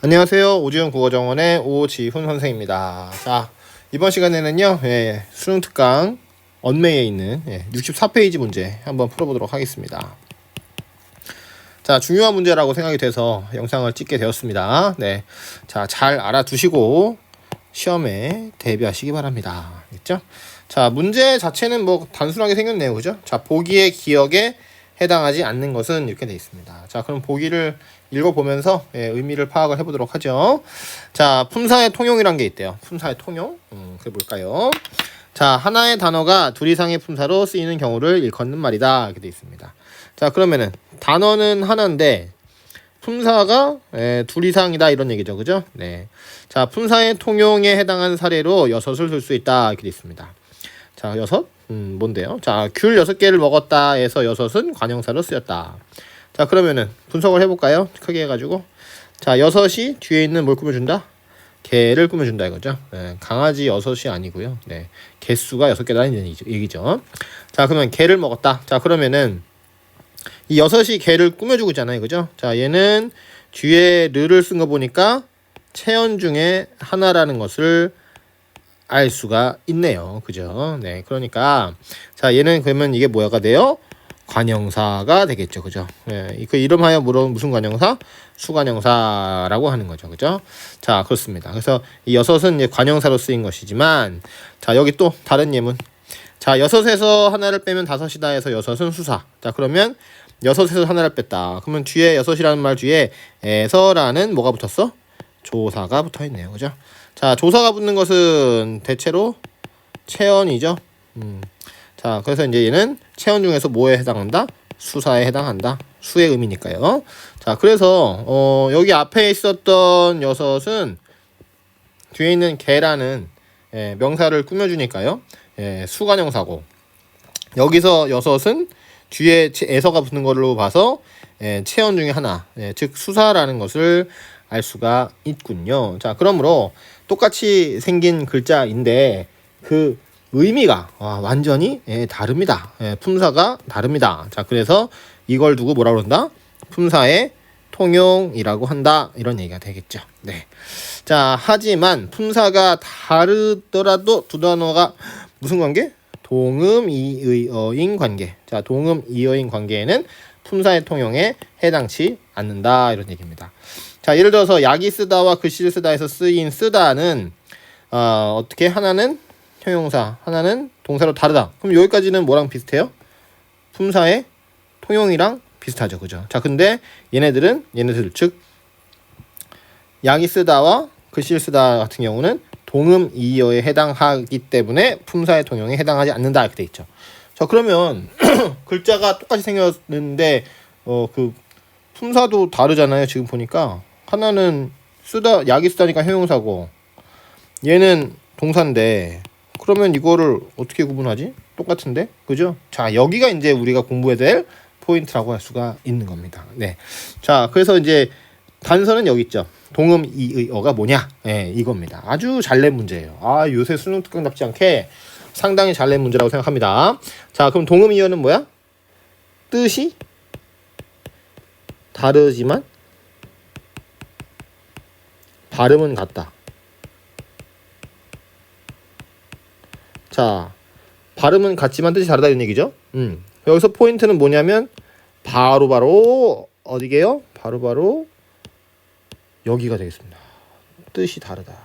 안녕하세요. 오지훈 국어정원의 오지훈 선생입니다. 자, 이번 시간에는요, 예, 수능 특강 언매에 있는 예, 64페이지 문제 한번 풀어보도록 하겠습니다. 자, 중요한 문제라고 생각이 돼서 영상을 찍게 되었습니다. 네. 자, 잘 알아두시고 시험에 대비하시기 바랍니다. 알겠죠? 자, 문제 자체는 뭐 단순하게 생겼네요. 그죠? 자, 보기의 기억에 해당하지 않는 것은 이렇게 돼 있습니다. 자, 그럼 보기를 읽어보면서 예, 의미를 파악을 해보도록 하죠. 자, 품사의 통용이란 게 있대요. 품사의 통용. 음, 그게 뭘까요? 자, 하나의 단어가 둘 이상의 품사로 쓰이는 경우를 일컫는 말이다. 이렇게 돼 있습니다. 자, 그러면은 단어는 하나인데 품사가 예, 둘 이상이다 이런 얘기죠. 그죠? 네. 자, 품사의 통용에 해당하는 사례로 여섯을 쓸 수 있다. 이렇게 돼 있습니다. 자, 여섯? 음, 뭔데요? 자, 귤 여섯 개를 먹었다 해서 여섯은 관형사로 쓰였다. 자, 그러면은 분석을 해볼까요? 크게 해가지고. 자, 여섯이 뒤에 있는 뭘 꾸며준다? 개를 꾸며준다 이거죠. 네, 강아지 여섯이 아니고요. 네, 개수가 여섯 개라는 얘기죠. 자, 그러면 개를 먹었다. 자, 그러면은 이 여섯이 개를 꾸며주고 있잖아요. 그죠? 자, 얘는 뒤에 르를 쓴 거 보니까 체언 중에 하나라는 것을 알 수가 있네요. 그죠? 네. 그러니까 자, 얘는 그러면 이게 뭐가 돼요? 관형사가 되겠죠. 그죠? 예. 그 이름하여 물어 무슨 관형사? 수관형사라고 하는 거죠. 그죠? 자, 그렇습니다. 그래서 이 여섯은 관형사로 쓰인 것이지만 자, 여기 또 다른 예문. 자, 여섯에서 하나를 빼면 다섯이다 해서 여섯은 수사. 자, 그러면 여섯에서 하나를 뺐다. 그러면 뒤에 여섯이라는 말 뒤에 에서라는 뭐가 붙었어? 조사가 붙어 있네요. 그죠? 자, 조사가 붙는 것은 대체로 체언이죠. 음. 자, 그래서 이제 얘는 체언 중에서 뭐에 해당한다? 수사에 해당한다. 수의 의미니까요. 자, 그래서 어, 여기 앞에 있었던 여섯은 뒤에 있는 개라는 예, 명사를 꾸며주니까요. 예, 수관형사고 여기서 여섯은 뒤에 체- 에서가 붙는 걸로 봐서 예, 체언 중에 하나, 예, 즉 수사라는 것을 알 수가 있군요. 자, 그러므로 똑같이 생긴 글자인데 그 의미가 와, 완전히 예, 다릅니다. 예, 품사가 다릅니다. 자, 그래서 이걸 두고 뭐라 그런다? 품사의 통용이라고 한다. 이런 얘기가 되겠죠. 네. 자, 하지만 품사가 다르더라도 두 단어가 무슨 관계? 동음 이의어인 관계. 자, 동음 이어인 관계에는 품사의 통용에 해당치 않는다. 이런 얘기입니다. 자, 예를 들어서 약이 쓰다와 글씨를 쓰다에서 쓰인 쓰다는 어, 어떻게 하나는 형용사, 하나는 동사로 다르다. 그럼 여기까지는 뭐랑 비슷해요? 품사의 통용이랑 비슷하죠. 그죠? 자, 근데 얘네들은 얘네들 즉 약이 쓰다와 글씨를 쓰다 같은 경우는 동음 이어에 해당하기 때문에 품사의 통용에 해당하지 않는다 이렇게 돼 있죠. 자, 그러면 글자가 똑같이 생겼는데 어 그 품사도 다르잖아요. 지금 보니까 하나는 쓰다 약이 쓰다니까 형용사고 얘는 동사인데 그러면 이거를 어떻게 구분하지? 똑같은데? 그죠? 자, 여기가 이제 우리가 공부해야 될 포인트라고 할 수가 있는 겁니다. 네. 자, 그래서 이제 단서는 여기 있죠. 동음 이의어가 뭐냐? 예, 이겁니다. 아주 잘 낸 문제예요. 아, 요새 수능 특강답지 않게 상당히 잘 낸 문제라고 생각합니다. 자, 그럼 동음 이어는 뭐야? 뜻이 다르지만 발음은 같다. 자, 발음은 같지만 뜻이 다르다 이런 얘기죠. 음. 여기서 포인트는 뭐냐면 바로 바로 어디게요? 바로 바로 여기가 되겠습니다. 뜻이 다르다.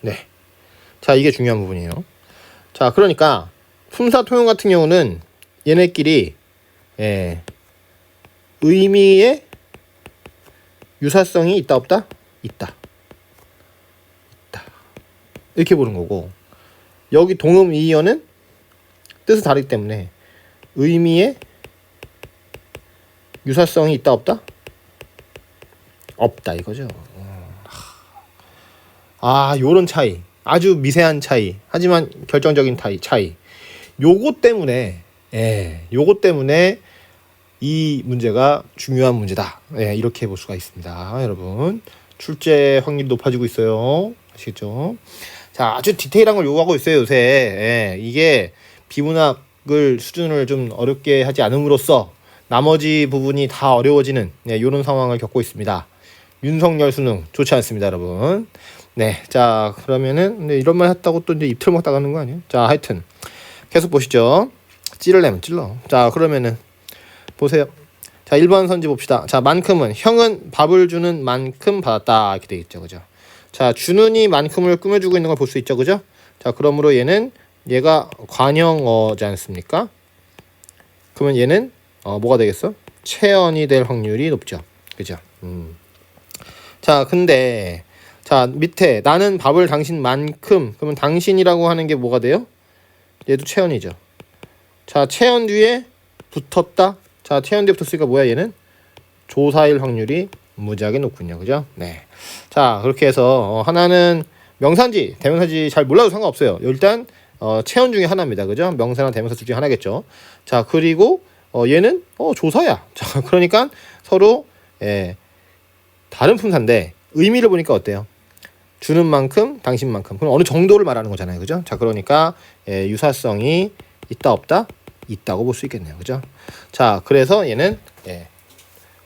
네. 자, 이게 중요한 부분이에요. 자, 그러니까 품사 통용 같은 경우는 얘네끼리 예, 의미의 유사성이 있다 없다? 있다. 있다. 이렇게 보는 거고 여기 동음 이어는 뜻이 다르기 때문에 의미의 유사성이 있다 없다? 없다 이거죠. 아, 요런 차이. 아주 미세한 차이. 하지만 결정적인 차이. 차이. 요거 때문에 예, 요거 때문에 이 문제가 중요한 문제다. 예, 이렇게 볼 수가 있습니다. 여러분. 출제 확률이 높아지고 있어요. 아시겠죠? 자, 아주 디테일한 걸 요구하고 있어요, 요새. 예, 이게 비문학을 수준을 좀 어렵게 하지 않음으로써 나머지 부분이 다 어려워지는 예, 이런 상황을 겪고 있습니다. 윤석열 수능 좋지 않습니다, 여러분. 네, 자 그러면은 근데 이런 말 했다고 또 이제 입틀 먹다 가는 거 아니에요? 자, 하여튼 계속 보시죠. 찌르려면 찔러. 자, 그러면은 보세요. 자, 1번 선지 봅시다. 자, 만큼은 형은 밥을 주는 만큼 받았다 이렇게 돼 있죠, 그죠? 자, 주는 이 만큼을 꾸며주고 있는 걸 볼 수 있죠, 그죠? 자, 그러므로 얘는 얘가 관형어지 않습니까? 그러면 얘는 어, 뭐가 되겠어? 체언이 될 확률이 높죠, 그죠? 음. 자, 근데 자 밑에 나는 밥을 당신만큼 그러면 당신이라고 하는 게 뭐가 돼요? 얘도 체언이죠. 자, 체언 뒤에 붙었다. 자, 체언 뒤에 붙었으니까 뭐야 얘는? 조사일 확률이 무지하게 높군요. 그죠? 네. 자, 그렇게 해서 어, 하나는 명사인지 대명사인지 잘 몰라도 상관없어요. 일단 어, 체언 중에 하나입니다. 그죠? 명사나 대명사 둘 중에 하나겠죠. 자, 그리고 어, 얘는 어, 조사야. 자, 그러니까 서로 예, 다른 품사인데 의미를 보니까 어때요? 주는 만큼 당신만큼. 그럼 어느 정도를 말하는 거잖아요. 그죠? 자 그러니까 예, 유사성이 있다 없다? 있다고 볼 수 있겠네요. 그죠? 자 그래서 얘는 예,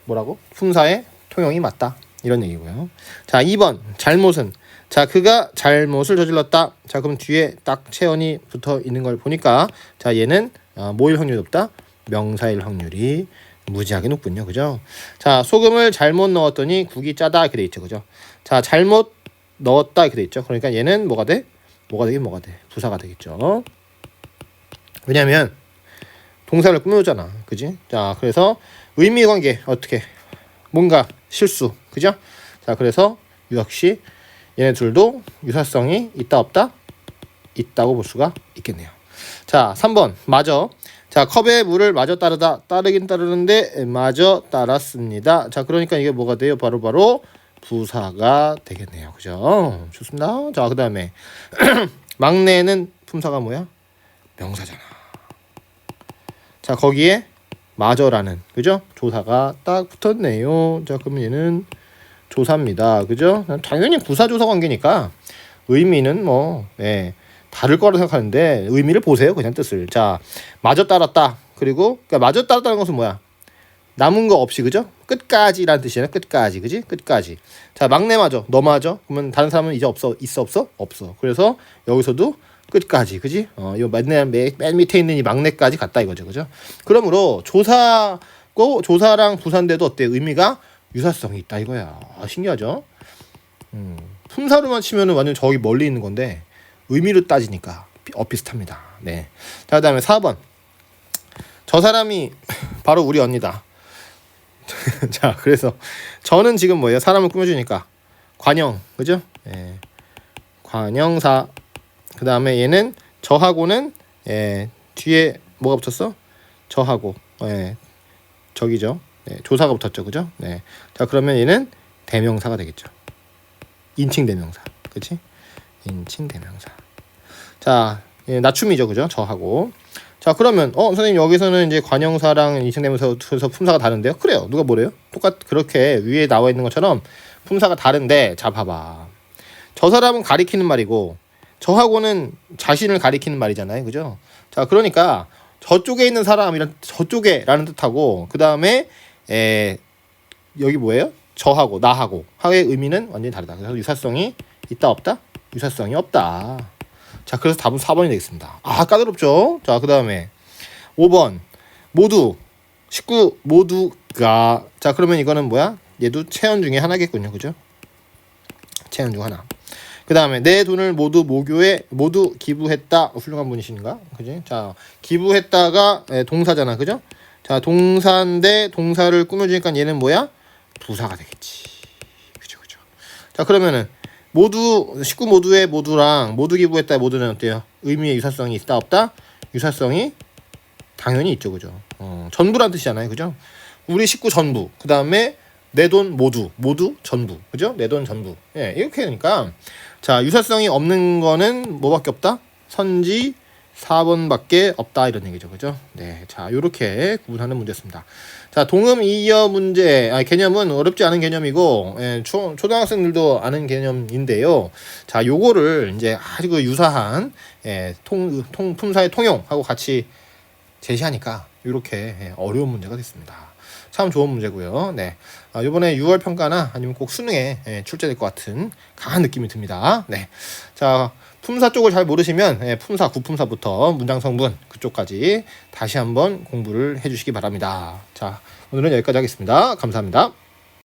뭐라고? 품사의 통용이 맞다. 이런 얘기고요. 자 2번. 잘못은. 자 그가 잘못을 저질렀다. 자 그럼 뒤에 딱 체언이 붙어 있는 걸 보니까 자 얘는 어, 뭐일 확률이 높다. 명사일 확률이 무지하게 높군요 그죠 자 소금을 잘못 넣었더니 국이 짜다 이렇게 돼 있죠 그죠 자 잘못 넣었다 이렇게 돼 있죠. 그러니까 얘는 뭐가 돼? 뭐가 되긴 뭐가 돼? 부사가 되겠죠. 왜냐면 동사를 꾸며오잖아. 그지? 자, 그래서 의미 관계 어떻게 뭔가 실수. 그죠? 자, 그래서 역시 얘네 둘도 유사성이 있다 없다? 있다고 볼 수가 있겠네요. 자, 3번. 맞아. 자, 컵에 물을 마저 따르다. 따르긴 따르는데 마저 따랐습니다. 자, 그러니까 이게 뭐가 돼요? 바로 바로 부사가 되겠네요. 그죠? 좋습니다. 자, 그 다음에 막내는 품사가 뭐야? 명사잖아. 자, 거기에 마저라는 그죠? 조사가 딱 붙었네요. 자, 그러면 얘는 조사입니다. 그죠? 당연히 부사 조사 관계니까 의미는 뭐 예, 다를 거라 생각하는데 의미를 보세요. 그냥 뜻을. 자, 마저 따랐다. 그리고 그러니까 마저 따랐다는 것은 뭐야? 남은 거 없이 그죠? 끝까지라는 뜻이잖아. 끝까지. 그지? 끝까지. 자, 막내 맞아. 너 맞아. 그러면 다른 사람은 이제 없어. 있어 없어? 없어. 그래서 여기서도 끝까지. 그지? 어, 요 맨, 맨 밑에 있는 이 막내까지 갔다 이거죠. 그죠? 그러므로 조사고 조사랑 부사인데도 어때? 의미가 유사성이 있다 이거야. 아, 신기하죠? 음. 품사로만 치면은 완전 저기 멀리 있는 건데 의미로 따지니까 어 비슷합니다. 네. 자, 그다음에 4번. 저 사람이 바로 우리 언니다. 자, 그래서 저는 지금 뭐예요? 사람을 꾸며주니까 관형, 그죠? 예. 관형사. 그 다음에 얘는 저하고는 예, 뒤에 뭐가 붙었어? 저하고 예, 저기죠. 예, 조사가 붙었죠, 그죠? 네. 자, 그러면 얘는 대명사가 되겠죠. 인칭 대명사, 그렇지? 인칭 대명사. 자, 예, 낮춤이죠, 그죠? 저하고. 자 그러면 어 선생님 여기서는 이제 관형사랑 인칭 대명사 품사가 다른데요? 그래요. 누가 뭐래요? 똑같 그렇게 위에 나와 있는 것처럼 품사가 다른데 자 봐봐. 저 사람은 가리키는 말이고 저하고는 자신을 가리키는 말이잖아요. 그죠? 자 그러니까 저쪽에 있는 사람이란 저쪽에라는 뜻하고 그 다음에 에 여기 뭐예요? 저하고 나하고 하의 의미는 완전히 다르다. 그래서 유사성이 있다 없다? 유사성이 없다. 자, 그래서 답은 4번이 되겠습니다. 아, 까다롭죠? 자, 그 다음에 5번. 모두, 식구 모두가. 자, 그러면 이거는 뭐야? 얘도 체현 중에 하나겠군요. 그죠? 체현 중 하나. 그 다음에 내 돈을 모두 모교에 모두 기부했다. 훌륭한 분이신가? 그지? 자, 기부했다가 예, 동사잖아. 그죠? 자, 동사인데 동사를 꾸며주니까 얘는 뭐야? 부사가 되겠지. 그죠, 그죠. 자, 그러면은 모두 식구 모두의 모두랑 모두 기부했다 모두는 어때요? 의미의 유사성이 있다 없다? 유사성이 당연히 있죠, 그죠? 어, 전부란 뜻이잖아요, 그죠? 우리 식구 전부. 그 다음에 내 돈 모두, 모두 전부, 그죠? 내 돈 전부. 예, 이렇게 되니까 자 유사성이 없는 거는 뭐밖에 없다? 선지 4번밖에 없다 이런 얘기죠, 그죠? 네, 자 이렇게 구분하는 문제였습니다. 자 동음 이어 문제 아, 개념은 어렵지 않은 개념이고 예, 초, 초등학생들도 아는 개념인데요. 자 요거를 이제 아주 그 유사한 예, 통, 통 품사의 통용하고 같이 제시하니까 이렇게 예, 어려운 문제가 됐습니다. 참 좋은 문제고요. 네. 아, 이번에 6월 평가나 아니면 꼭 수능에 예, 출제될 것 같은 강한 느낌이 듭니다. 네. 자, 품사 쪽을 잘 모르시면 예, 품사, 구품사부터 문장 성분 그쪽까지 다시 한번 공부를 해주시기 바랍니다. 자, 오늘은 여기까지 하겠습니다. 감사합니다.